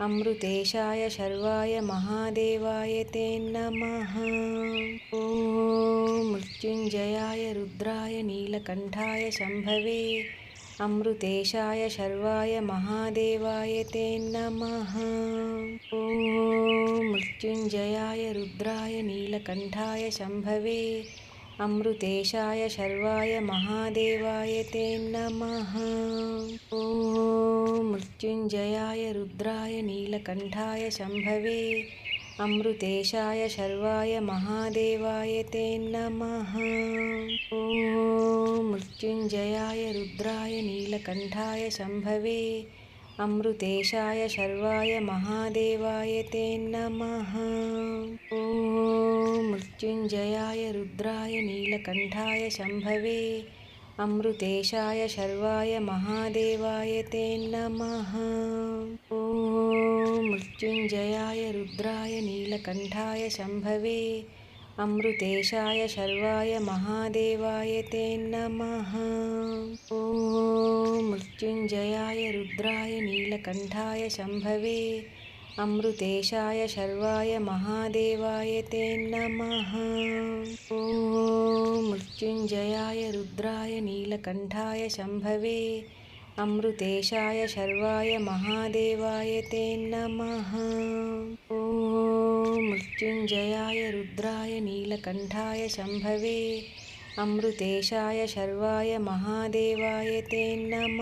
అమృతేశాయ శర్వాయ మహాదేవాయ తే నమ. ఓం మృత్యుంజయాయ రుద్రాయ నీలకంఠాయ శంభవే. అమృతేశాయ శర్వాయ మహాదేవాయ తే నమ. ఓం మృత్యుంజయాయ రుద్రాయ నీలకంఠాయ శంభవే. అమృతేశాయ శర్వాయ మహాదేవాయ తే నమ. ఓం మృత్యుంజయాయ రుద్రాయ నీలకంఠాయ శంభవే. అమృతేశాయ శర్వాయ మహాదేవాయ తే నమ. ఓం మృత్యుంజయాయ రుద్రాయ నీలకంఠాయ శంభవే. అమృతేశాయ శర్వాయ మహాదేవాయ తే నమ. ఓం మృత్యుంజయాయ రుద్రాయ నీలకంఠాయ శంభవే. అమృతేశాయ శర్వాయ మహాదేవాయ తే నమ. ఓం మృత్యుంజయాయ రుద్రాయ నీలకంఠాయ శంభవే. అమృతేశాయ శర్వాయ మహాదేవాయ తే నమ. ఓం మృత్యుంజయాయ రుద్రాయ నీలకంఠాయ శంభవే అమృతేశాయ శర్వాయ మహాదేవాయ తే నమ ఓం మృత్యుంజయాయ రుద్రాయ నీలకంఠాయ శంభవే అమృతేశాయ శర్వాయ మహాదేవాయ తే నమ ఓం మృత్యుంజయాయ రుద్రాయ నీలకంఠాయ శంభవే అమృతేశాయ శర్వాయ మహాదేవాయ తే నమ